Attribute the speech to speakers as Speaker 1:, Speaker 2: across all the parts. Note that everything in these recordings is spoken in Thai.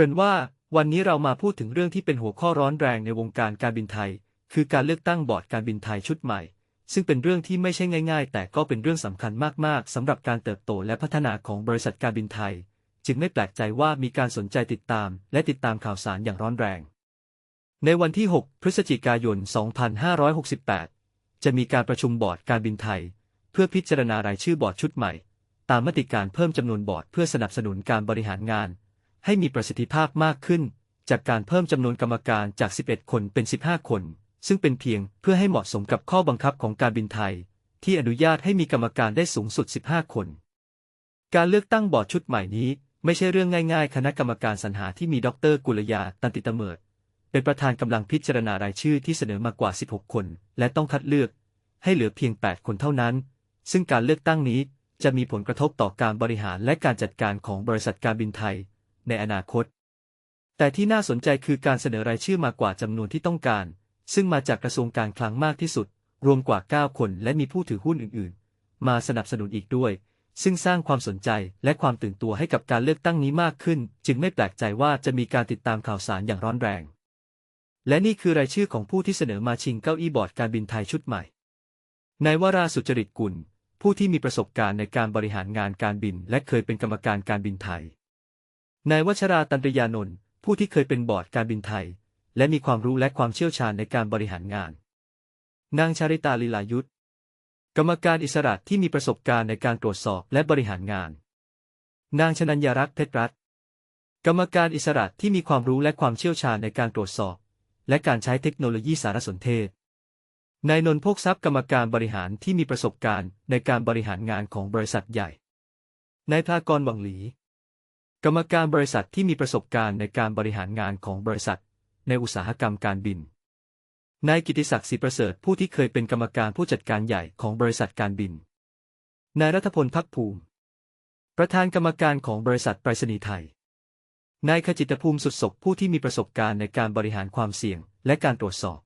Speaker 1: เริ่นว่าวันนี้เรามาพูดถึงเรื่องที่เป็นหัวข้อร้อนแรงในวงการการบินไทย คือการเลือกตั้งบอร์ดการบินไทยชุดใหม่ ซึ่งเป็นเรื่องที่ไม่ใช่ง่าย ๆ แต่ก็เป็นเรื่องสำคัญมากๆสำหรับการเติบโตและพัฒนาของบริษัทการบินไทย จึงไม่แปลกใจว่ามีการสนใจติดตาม และติดตามข่าวสารอย่างร้อนแรง ในวันที่ 6 พฤศจิกายน 2568 จะมีการประชุมบอร์ดการบินไทย เพื่อพิจารณารายชื่อบอร์ดชุดใหม่ ตามมติการเพิ่มจำนวนบอร์ดเพื่อสนับสนุนการบริหารงาน ให้มีประสิทธิภาพมากขึ้น จากการเพิ่มจำนวนกรรมการจาก 11 คนเป็น 15 คน ซึ่งเป็นเพียงเพื่อให้เหมาะสมกับข้อบังคับของการบินไทย ที่อนุญาตให้มีกรรมการได้สูงสุด 15 คน การเลือกตั้งบอร์ดชุดใหม่นี้ไม่ใช่เรื่องง่ายๆ คณะกรรมการสรรหาที่มีดรกุลยาตันติตเมิด เป็นประธานกำลังพิจารณารายชื่อที่เสนอมากว่า 16 คน และต้องคัดเลือก ให้เหลือเพียง 8 คนเท่านั้น ซึ่งการเลือกตั้งนี้จะมีผลกระทบต่อการบริหารและการจัดการของบริษัทการบินไทย ในอนาคต แต่ที่น่าสนใจคือการเสนอรายชื่อมากกว่าจำนวนที่ต้องการ ซึ่งมาจากกระทรวงการคลังมากที่สุด รวมกว่า 9 คนและมีผู้ถือหุ้นอื่นๆ มาสนับสนุนอีกด้วย ซึ่งสร้างความสนใจและความตื่นตัวให้กับการเลือกตั้งนี้มากขึ้น จึงไม่แปลกใจว่าจะมีการติดตามข่าวสารอย่างร้อนแรง และนี่คือรายชื่อของผู้ที่เสนอมาชิงเก้าอี้บอร์ดการบินไทยชุดใหม่นายวราสุจริตกุลผู้ที่มีประสบการณ์ในการบริหารงานการบิน และเคยเป็นกรรมการการบินไทย นายวัชราตันตยานนท์ผู้ที่เคยเป็นบอร์ดการบินไทย และมีความรู้และความเชี่ยวชาญในการบริหารงาน นางชาริตาลีลายุทธกรรมการอิสระที่มีประสบการณ์ในการตรวจสอบและบริหารงาน นางชนัญญารักษ์เพชรรัตน์กรรมการอิสระที่มีความรู้และความเชี่ยวชาญในการตรวจสอบ และการใช้เทคโนโลยีสารสนเทศ นายนนท์พกทรัพย์กรรมการบริหารที่มีประสบการณ์ในการบริหารงานของบริษัทใหญ่ นายภากรหวังหลี กรรมการบริษัทที่มีประสบการณ์ในการบริหารงานของบริษัท ในอุตสาหกรรมการบิน นายกิติศักดิ์ศรีประเสริฐผู้ที่เคยเป็นกรรมการผู้จัดการใหญ่ของบริษัทการบิน นายรัฐพลพักภูมิ ประธานกรรมการของบริษัทไปรษณีย์ไทย นายขจิตภูมิสุดศกผู้ที่มีประสบการณ์ในการบริหารความเสี่ยงและการตรวจสอบ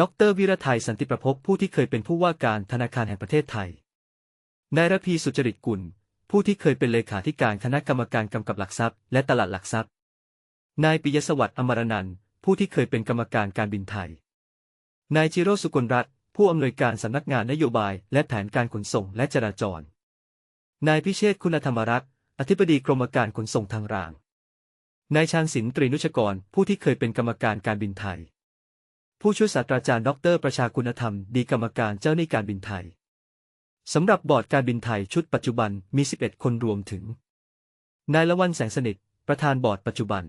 Speaker 1: ดรวิรไทยสันติประพบผู้ที่เคยเป็นผู้ว่าการธนาคารแห่งประเทศไทย นายรพีสุจริตกุล ผู้ที่เคยเป็นเลขาธิการคณะกรรมการกำกับหลักทรัพย์ และตลาดหลักทรัพย์ นายปิยสวัสดิ์อมรนันท์ผู้ที่เคยเป็นกรรมการการบินไทย นายจิโรสุกลรัตน์ผู้อำนวยการสำนักงานนโยบาย และแผนการขนส่งและจราจร นายพิเชษคุณธรรมรักษ์อธิบดีกรมการขนส่งทางราง นายชาญศิลป์ตรีนุชกร ผู้ที่เคยเป็นกรรมการการบินไทย ผู้ช่วยศาสตราจารย์ดร ประชาคุณธรรม ดีกรรมการเจ้าหน้าการบินไทย สำหรับบอร์ดการบินไทยชุดปัจจุบันมี 11 คนรวมถึง นายละวันแสงสนิท ประธานบอร์ดปัจจุบัน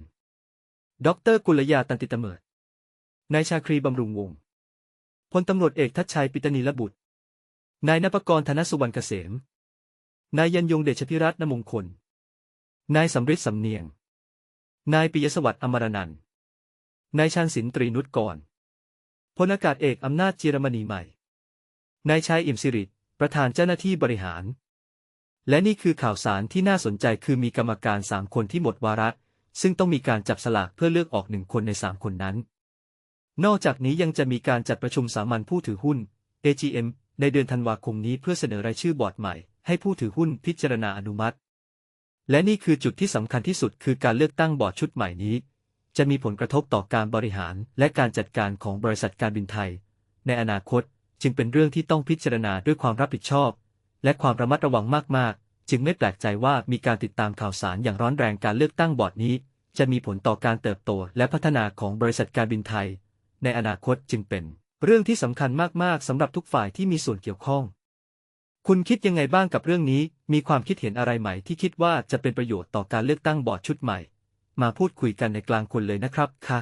Speaker 1: ดรกุลยาตันติตเมิดนายชาครีบำรุงวงศ์พลตำรวจเอกทัชชัยปิตนีละบุตร นายนภกรธนสุวรรณเกษม นายยันยงเดชพิรัตนมงคล นายสำริดสำเนียง นายปิยสวัสดิ์อมรนันท์นายชาญศิลป์ตรีนุชกรพลอากาศเอกอำนาจจีรมณีใหม่ นายชายอิ่มสิริ ประธานเจ้าหน้าที่บริหาร และนี่คือข่าวสารที่น่าสนใจคือมีกรรมการสามคนที่หมดวาระซึ่งต้องมีการจับสลากเพื่อเลือกออกหนึ่งคนในสามคนนั้น นอกจากนี้ยังจะมีการจัดประชุมสามัญผู้ถือหุ้น AGM ในเดือนธันวาคมนี้เพื่อเสนอรายชื่อบอร์ดใหม่ ให้ผู้ถือหุ้นพิจารณาอนุมัติ และนี่คือจุดที่สำคัญที่สุดคือการเลือกตั้งบอร์ดชุดใหม่นี้ จะมีผลกระทบต่อการบริหารและการจัดการของบริษัทการบินไทย ในอนาคต จึงเป็นเรื่องที่ต้องพิจารณาด้วยความรับผิดชอบ และความระมัดระวังมากๆ จึงไม่แปลกใจว่ามีการติดตามข่าวสารอย่างร้อนแรงการเลือกตั้งบอร์ดนี้ จะมีผลต่อการเติบโตและพัฒนาของบริษัทการบินไทย ในอนาคตจึงเป็น เรื่องที่สำคัญมากๆสำหรับทุกฝ่ายที่มีส่วนเกี่ยวข้อง คุณคิดยังไงบ้างกับเรื่องนี้ มีความคิดเห็นอะไรใหม่ที่คิดว่าจะเป็นประโยชน์ต่อการเลือกตั้งบอร์ดชุดใหม่ มาพูดคุยกันในกลางคนเลยนะครับค่ะ